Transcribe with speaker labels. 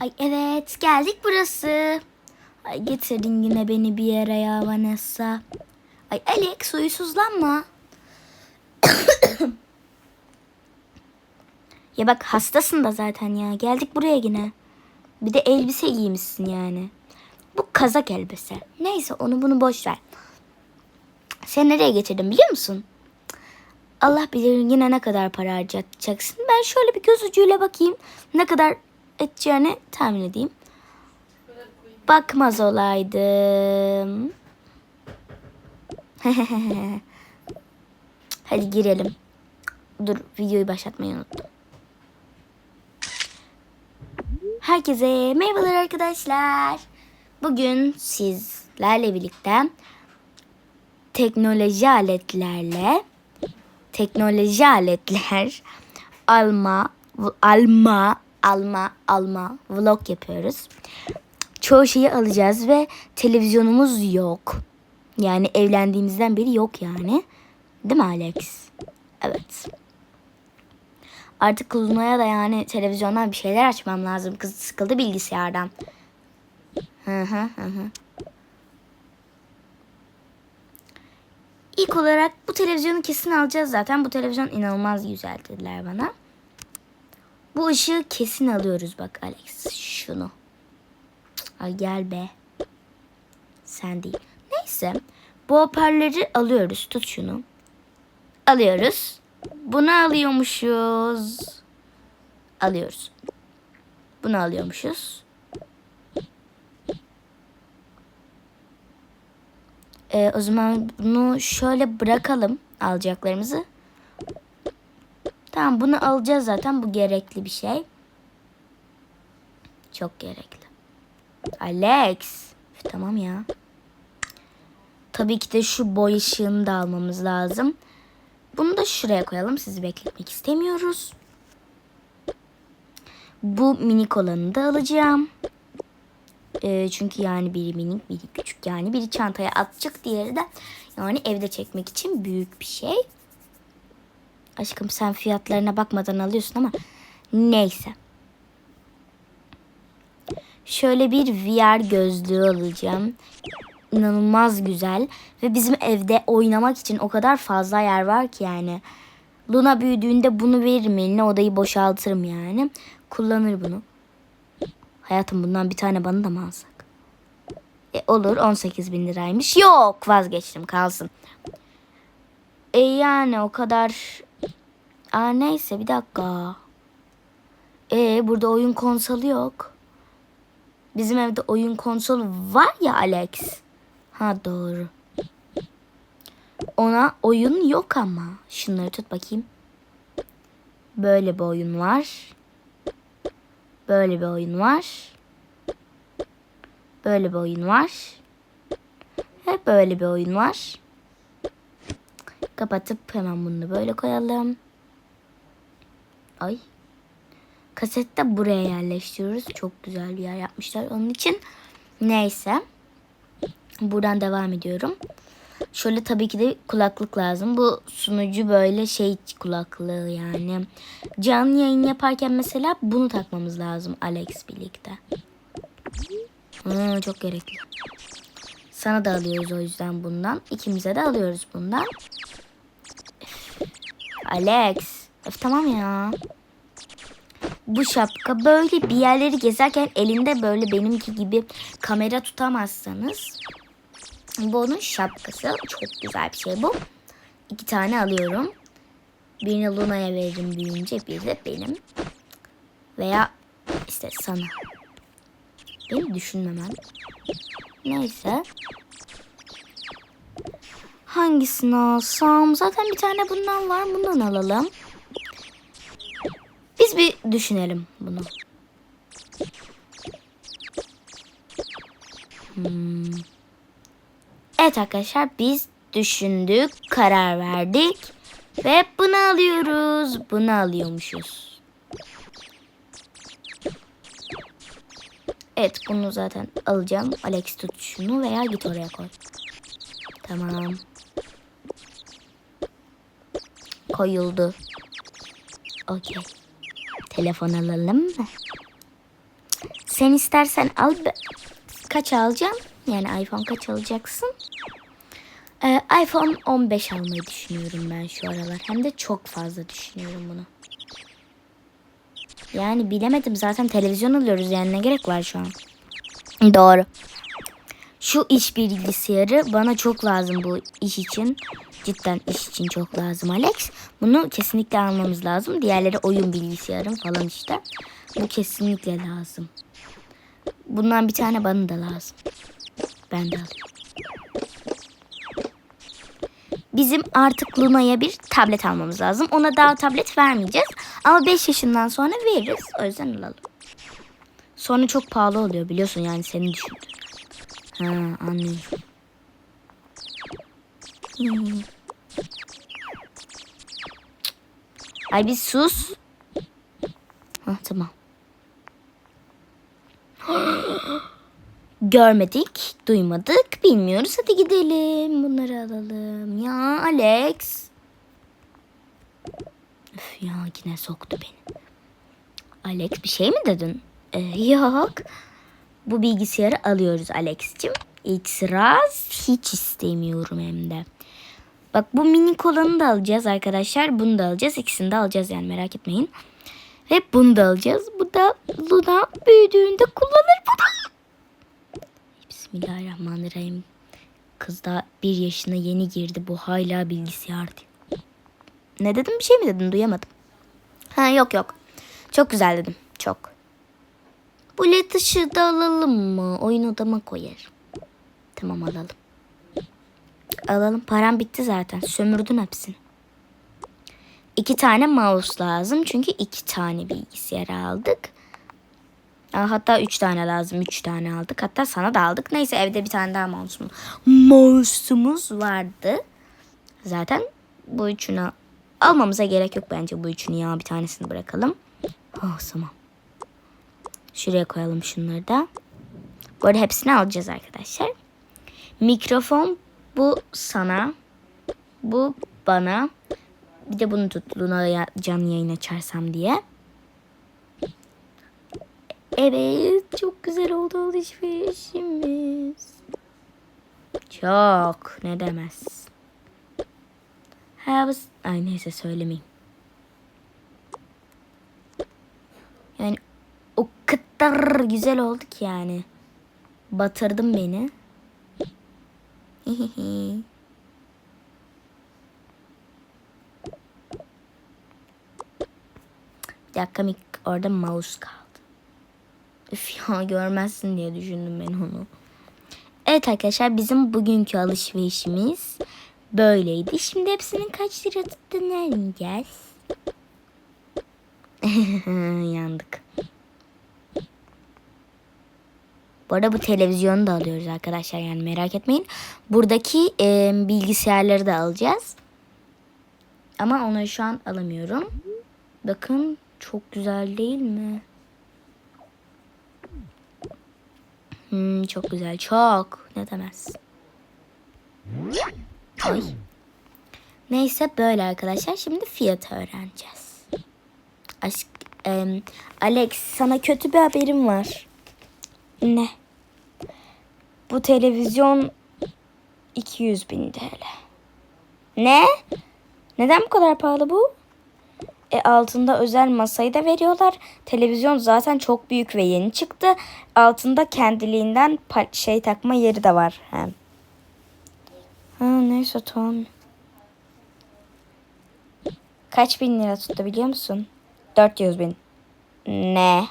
Speaker 1: Ay evet geldik burası. Ay getirdin yine beni bir yere ya Vanessa. Ay Alex huysuzlanma. ya bak hastasın da zaten ya. Geldik buraya yine. Bir de elbise giymişsin yani. Bu kazak elbise. Neyse onu bunu boş ver. Sen nereye getirdim biliyor musun? Allah bilir yine ne kadar para harcayacaksın. Ben şöyle bir göz ucuyla bakayım. Ne kadar edeceğini tahmin edeyim. Bakmaz olaydım. Hadi girelim. Dur videoyu başlatmayı unuttum. Herkese merhabalar arkadaşlar. Bugün sizlerle birlikte teknoloji aletlerle teknoloji aletler alma alma alma alma vlog yapıyoruz. Çoğu şeyi alacağız ve televizyonumuz yok. Yani evlendiğimizden beri yok yani. Değil mi Alex? Evet. Artık Luna'ya da yani televizyondan bir şeyler açmam lazım. Kız sıkıldı bilgisayardan. Hı hı hı. İlk olarak bu televizyonu kesin alacağız zaten. Bu televizyon inanılmaz güzel dediler bana. Bu ışığı kesin alıyoruz bak Alex. Şunu. Ay gel be. Sen değil. Neyse. Bu hoparlörü alıyoruz. Tut şunu. Alıyoruz. Bunu alıyormuşuz. Alıyoruz. Bunu alıyormuşuz. Ee, o zaman bunu şöyle bırakalım alacaklarımızı. Tamam bunu alacağız zaten. Bu gerekli bir şey. Çok gerekli. Alex. Üf, tamam ya. Tabii ki de şu boy ışığını da almamız lazım. Bunu da şuraya koyalım. Sizi bekletmek istemiyoruz. Bu minik olanı da alacağım. Ee, çünkü yani biri minik biri küçük yani biri çantaya atacak diğeri de yani evde çekmek için büyük bir şey. Aşkım sen fiyatlarına bakmadan alıyorsun ama neyse. Şöyle bir VR gözlüğü alacağım. İnanılmaz güzel ve bizim evde oynamak için o kadar fazla yer var ki yani. Luna büyüdüğünde bunu veririm eline odayı boşaltırım yani. Kullanır bunu. Hayatım bundan bir tane bana da mı alsak? E, olur 18 bin liraymış. Yok vazgeçtim kalsın. E yani o kadar... Aa neyse bir dakika. E burada oyun konsolu yok. Bizim evde oyun konsolu var ya Alex. Ha doğru. Ona oyun yok ama. Şunları tut bakayım. Böyle bir oyun var. Böyle bir oyun var. Böyle bir oyun var. Ve böyle bir oyun var. Kapatıp hemen bunu böyle koyalım. Ay. Kaseti de buraya yerleştiriyoruz. Çok güzel bir yer yapmışlar onun için. Neyse. Buradan devam ediyorum. Şöyle tabii ki de kulaklık lazım. Bu sunucu böyle şey kulaklığı yani. Canlı yayın yaparken mesela bunu takmamız lazım Alex birlikte. Hmm, çok gerekli. Sana da alıyoruz o yüzden bundan. İkimize de alıyoruz bundan. Alex. Öf, tamam ya. Bu şapka böyle bir yerleri gezerken elinde böyle benimki gibi kamera tutamazsanız bu onun şapkası. Çok güzel bir şey bu. İki tane alıyorum. Birini Luna'ya veririm büyüyünce bir de benim. Veya işte sana. Benim düşünmemem. Neyse. Hangisini alsam? Zaten bir tane bundan var. Bundan alalım. Biz bir düşünelim bunu. Hmm. Evet arkadaşlar biz düşündük, karar verdik ve bunu alıyoruz. Bunu alıyormuşuz. Evet bunu zaten alacağım. Alex tut şunu veya git oraya koy. Tamam. Koyuldu. Okey. Telefon alalım mı? Sen istersen al. Kaç alacaksın? Yani iPhone kaç alacaksın? Ee, iPhone 15 almayı düşünüyorum ben şu aralar. Hem de çok fazla düşünüyorum bunu. Yani bilemedim zaten televizyon alıyoruz yani ne gerek var şu an? Doğru. Şu iş bilgisayarı bana çok lazım bu iş için. Cidden iş için çok lazım Alex. Bunu kesinlikle almamız lazım. Diğerleri oyun bilgisayarım falan işte. Bu kesinlikle lazım. Bundan bir tane bana da lazım. Ben de alayım. Bizim artık Luna'ya bir tablet almamız lazım. Ona daha tablet vermeyeceğiz. Ama 5 yaşından sonra veririz. O yüzden alalım. Sonra çok pahalı oluyor biliyorsun yani senin düşündüğün. Ha anlıyorum. Hmm. Ay bir sus. Ha tamam. Görmedik, duymadık, bilmiyoruz. Hadi gidelim. Bunları alalım. Ya Alex. Üf ya yine soktu beni. Alex bir şey mi dedin? Ee, yok. Bu bilgisayarı alıyoruz Alex'cim. İtiraz hiç istemiyorum hem de. Bak bu minik olanı da alacağız arkadaşlar. Bunu da alacağız. İkisini de alacağız yani merak etmeyin. Ve bunu da alacağız. Bu da Luna büyüdüğünde kullanır bu da. Bismillahirrahmanirrahim. Kız da bir yaşına yeni girdi. Bu hala bilgisayar. Ne dedim bir şey mi dedim duyamadım. Ha yok yok. Çok güzel dedim. Çok. Bu led ışığı da alalım mı? Oyun odama koyarım. Tamam alalım. Alalım. Param bitti zaten. Sömürdüm hepsini. İki tane mouse lazım. Çünkü iki tane bilgisayar aldık. Hatta üç tane lazım. Üç tane aldık. Hatta sana da aldık. Neyse evde bir tane daha mouse'umuz, mouse'umuz vardı. Zaten bu üçünü almamıza gerek yok bence bu üçünü ya. Bir tanesini bırakalım. Oh tamam. Şuraya koyalım şunları da. Bu arada hepsini alacağız arkadaşlar. Mikrofon bu sana. Bu bana. Bir de bunu tut canlı yayın açarsam diye. Evet çok güzel oldu alışverişimiz. Çok ne demez. Ha, bu- Ay neyse söylemeyeyim. Yani o kadar güzel oldu ki yani. Batırdın beni. Bir dakika mik orada mouse kaldı. Üf ya görmezsin diye düşündüm ben onu. Evet arkadaşlar bizim bugünkü alışverişimiz böyleydi. Şimdi hepsinin kaç lira tuttuğunu öğreneceğiz. Yandık. Bu arada bu televizyonu da alıyoruz arkadaşlar yani merak etmeyin. Buradaki e, bilgisayarları da alacağız. Ama onları şu an alamıyorum. Bakın çok güzel değil mi? Hmm, çok güzel çok ne demez. Ay. Neyse böyle arkadaşlar şimdi fiyatı öğreneceğiz. Aşk, em, Alex sana kötü bir haberim var. Ne? Bu televizyon 200 bin TL. Ne? Neden bu kadar pahalı bu? E altında özel masayı da veriyorlar. Televizyon zaten çok büyük ve yeni çıktı. Altında kendiliğinden şey takma yeri de var hem. Ha neyse tamam. Kaç bin lira tuttu biliyor musun? 400 bin. Ne?